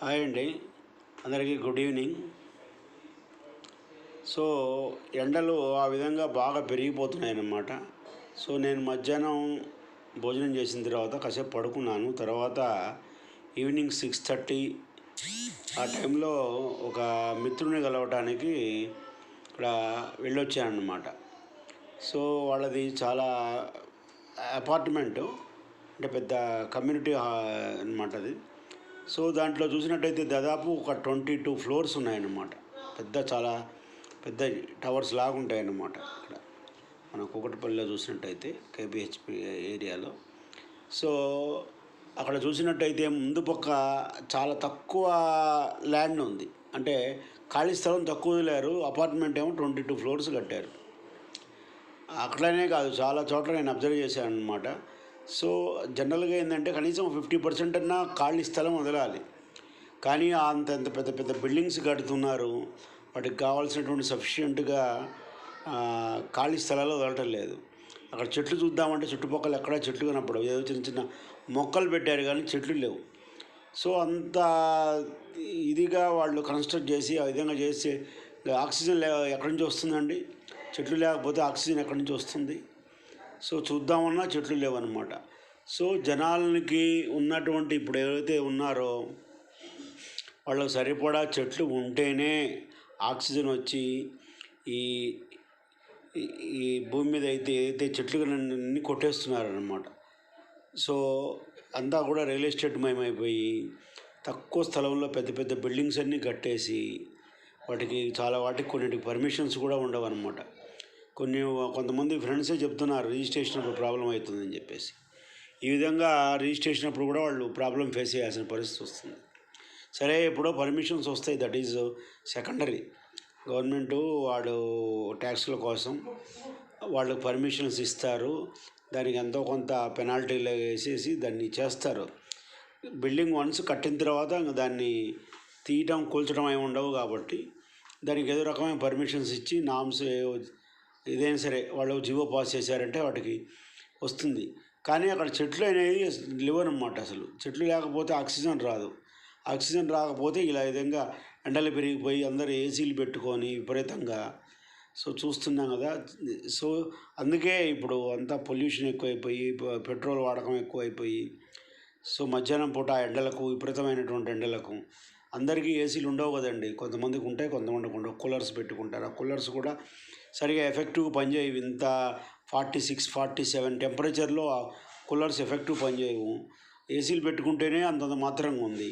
Hi అండి. అందరికీ good evening. So ఎండలు ఆ విధంగా బాగా పెరిగిపోతున్నాయి అన్నమాట సో నేను మధ్యాహ్నం భోజనం చేసిన తర్వాత కాసేపు పడుకున్నాను. తర్వాత ఈవినింగ్ సిక్స్ థర్టీ ఆ టైంలో ఒక మిత్రుని కలవటానికి ఇక్కడ వెళ్ళొచ్చానమాట సో వాళ్ళది చాలా అపార్ట్మెంటు అంటే పెద్ద కమ్యూనిటీ అనమాట అది. సో దాంట్లో చూసినట్టయితే దాదాపు ఒక ట్వంటీ టూ ఫ్లోర్స్ ఉన్నాయన్నమాట. పెద్ద చాలా పెద్ద టవర్స్ లాగా ఉంటాయన్నమాట ఇక్కడ. మన కూకట్పల్లిలో చూసినట్టయితే కేబిహెచ్పి ఏరియాలో. సో అక్కడ చూసినట్టయితే ముందు పక్క చాలా తక్కువ ల్యాండ్ ఉంది. అంటే ఖాళీ స్థలం తక్కువ వదిలేరు అపార్ట్మెంట్ ఏమో ట్వంటీ టూ ఫ్లోర్స్ కట్టారు. అక్కడనే కాదు చాలా చోట్ల నేను అబ్జర్వ్ చేశాను అనమాట సో జనరల్గా ఏంటంటే కనీసం ఫిఫ్టీ పర్సెంట్ అన్నా ఖాళీ స్థలం వదలాలి. కానీ అంత అంత పెద్ద పెద్ద బిల్డింగ్స్ కడుతున్నారు. వాటికి కావాల్సినటువంటి సఫిషియెంట్గా ఖాళీ స్థలాలు వదలటం లేదు. అక్కడ చెట్లు చూద్దామంటే చుట్టుపక్కల ఎక్కడా చెట్లు కనపడవు. ఏదో చిన్న చిన్న మొక్కలు పెట్టారు కానీ చెట్లు లేవు. సో అంత ఇదిగా వాళ్ళు కన్స్ట్రక్ట్ చేసి ఆ విధంగా చేసి ఆక్సిజన్ లే ఎక్కడి నుంచి వస్తుందండి? చెట్లు లేకపోతే ఆక్సిజన్ ఎక్కడి నుంచి వస్తుంది? సో చూద్దామన్నా చెట్లు లేవన్నమాట. సో జనాలకి ఉన్నటువంటి ఇప్పుడు ఎవరైతే ఉన్నారో వాళ్ళకి సరిపడా చెట్లు ఉంటేనే ఆక్సిజన్ వచ్చి ఈ ఈ- భూమి మీద అయితే ఏదైతే చెట్లు అన్ని కొట్టేస్తున్నారనమాట సో అంతా కూడా రియల్ ఎస్టేట్ మయమైపోయి తక్కువ స్థలంలో పెద్ద పెద్ద బిల్డింగ్స్ అన్నీ కట్టేసి వాటికి చాలా వాటికి కొన్నిటికి పర్మిషన్స్ కూడా ఉండవన్నమాట. కొన్ని కొంతమంది ఫ్రెండ్సే చెప్తున్నారు రిజిస్ట్రేషన్ అప్పుడు ప్రాబ్లం అవుతుందని చెప్పేసి. ఈ విధంగా రిజిస్ట్రేషన్ అప్పుడు కూడా వాళ్ళు ప్రాబ్లం ఫేస్ చేయాల్సిన పరిస్థితి వస్తుంది. సరే ఎప్పుడో పర్మిషన్స్ వస్తాయి దట్ ఈజ్ సెకండరీ. గవర్నమెంట్ వాడు ట్యాక్స్ల కోసం వాళ్ళకు పర్మిషన్స్ ఇస్తారు దానికి ఎంతో కొంత పెనాల్టీలు వేసేసి దాన్ని చేస్తారు. బిల్డింగ్ వన్స్ కట్టిన తర్వాత దాన్ని తీయటం కూల్చడం ఏమి ఉండవు కాబట్టి దానికి ఏదో రకమైన పర్మిషన్స్ ఇచ్చి నామ్స్ ఏదైనా సరే వాళ్ళు జీవో పాస్ చేశారంటే వాటికి వస్తుంది. కానీ అక్కడ చెట్లు అనేవి లేవనమాట అసలు. చెట్లు లేకపోతే ఆక్సిజన్ రాదు. ఆక్సిజన్ రాకపోతే ఇలా విధంగా ఎండలు పెరిగిపోయి అందరూ ఏసీలు పెట్టుకొని విపరీతంగా సో చూస్తున్నాం కదా. సో అందుకే ఇప్పుడు అంతా పొల్యూషన్ ఎక్కువైపోయి పెట్రోల్ వాడకం ఎక్కువైపోయి సో మధ్యాహ్నం పూట ఆ ఎండలకు విపరీతమైనటువంటి ఎండలకు అందరికీ ఏసీలు ఉండవు కదండి. కొంతమందికి ఉంటాయి కొంతమందికి ఉండవు. కూలర్స్ పెట్టుకుంటారు. ఆ కూలర్స్ కూడా సరిగా ఎఫెక్టివ్ పనిచేయవు. ఇంత ఫార్టీ సిక్స్ ఫార్టీ సెవెన్ టెంపరేచర్లో కూలర్స్ ఎఫెక్టివ్ పనిచేయవు. ఏసీలు పెట్టుకుంటేనే అంతంత మాత్రంగా ఉంది.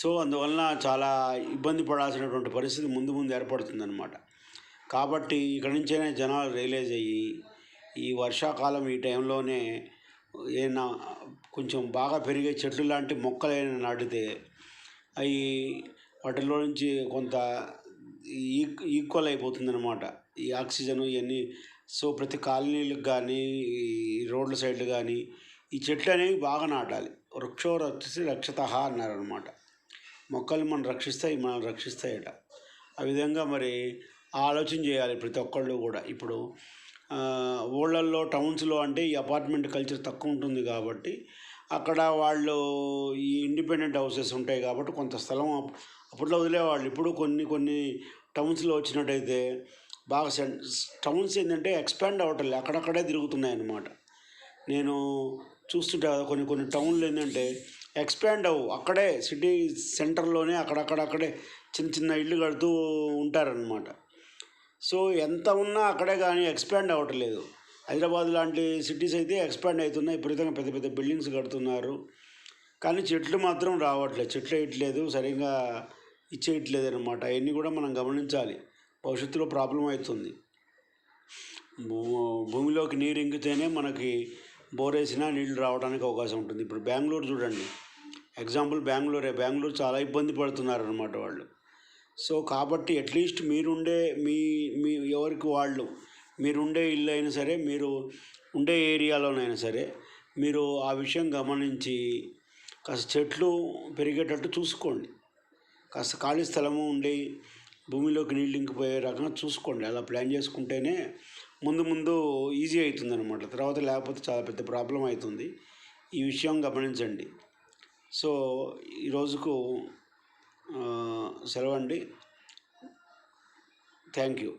సో అందువలన చాలా ఇబ్బంది పడాల్సినటువంటి పరిస్థితి ముందు ముందు ఏర్పడుతుందన్నమాట. కాబట్టి ఇక్కడి నుంచైనా జనాలు రియలైజ్ అయ్యి ఈ వర్షాకాలం ఈ టైంలోనే ఏమైనా కొంచెం బాగా పెరిగే చెట్లు లాంటి మొక్కలు ఏమైనా నాటితే అవి వాటిలో నుంచి కొంత ఈక్వల్ అయిపోతుంది అనమాట ఈ ఆక్సిజన్ ఇవన్నీ. సో ప్రతి కాలనీలకు కానీ రోడ్ల సైడ్లు కానీ ఈ చెట్లు అనేవి బాగా నాటాలి. వృక్షో రక్షిస్తే రక్షత అన్నారనమాట మొక్కలు మనం రక్షిస్తాయి మనం రక్షిస్తాయట. ఆ విధంగా మరి ఆలోచన చేయాలి ప్రతి ఒక్కళ్ళు కూడా. ఇప్పుడు ఊళ్ళల్లో టౌన్స్లో అంటే ఈ అపార్ట్మెంట్ కల్చర్ తక్కువ ఉంటుంది కాబట్టి అక్కడ వాళ్ళు ఈ ఇండిపెండెంట్ హౌసెస్ ఉంటాయి కాబట్టి కొంత స్థలం అప్పట్లో వదిలేవాళ్ళు. ఇప్పుడు కొన్ని కొన్ని టౌన్స్లో వచ్చినట్టయితే బాగా సెన్ టౌన్స్ ఏంటంటే ఎక్స్పాండ్ అవటం అక్కడక్కడే తిరుగుతున్నాయి అన్నమాట నేను చూస్తుంటే కొన్ని కొన్ని టౌన్లు ఏంటంటే ఎక్స్పాండ్ అవ్వు. అక్కడే సిటీ సెంటర్లోనే అక్కడక్కడక్కడే చిన్న చిన్న ఇళ్ళు కడుతూ ఉంటారనమాట సో ఎంత ఉన్నా అక్కడే కానీ ఎక్స్పాండ్ అవ్వట్లేదు హైదరాబాద్ లాంటి సిటీస్ అయితే ఎక్స్పాండ్ అవుతున్నాయి. విపరీతంగా పెద్ద పెద్ద బిల్డింగ్స్ కడుతున్నారు. కానీ చెట్లు మాత్రం రావట్లేదు. చెట్లు వేయట్లేదు. సరిగ్గా ఇచ్చేయట్లేదు అనమాట అవన్నీ కూడా మనం గమనించాలి. భవిష్యత్తులో ప్రాబ్లం అవుతుంది. భూ- భూమిలోకి నీరు ఇంకితేనే మనకి బోర్ వేసినా నీళ్ళు రావడానికి అవకాశం ఉంటుంది. ఇప్పుడు బెంగళూరు చూడండి. ఎగ్జాంపుల్ బెంగళూరే. బెంగళూరు చాలా ఇబ్బంది పడుతున్నారు అనమాట వాళ్ళు. సో కాబట్టి అట్లీస్ట్ మీరుండే మీ మీ ఎవరికి వాళ్ళు మీరుండే ఇల్లు అయినా సరే మీరు ఉండే ఏరియాలోనైనా సరే మీరు ఆ విషయం గమనించి కాస్త చెట్లు పెరిగేటట్టు చూసుకోండి. కాస్త ఖాళీ స్థలము ఉండి భూమిలోకి నీళ్ళు ఇంకిపోయే రకంగా చూసుకోండి. అలా ప్లాన్ చేసుకుంటేనే ముందు ముందు ఈజీ అవుతుంది అనమాట తర్వాత లేకపోతే చాలా పెద్ద ప్రాబ్లం అవుతుంది ఈ విషయం గమనించండి. సో ఈ రోజుకు సెలవండి. Thank you.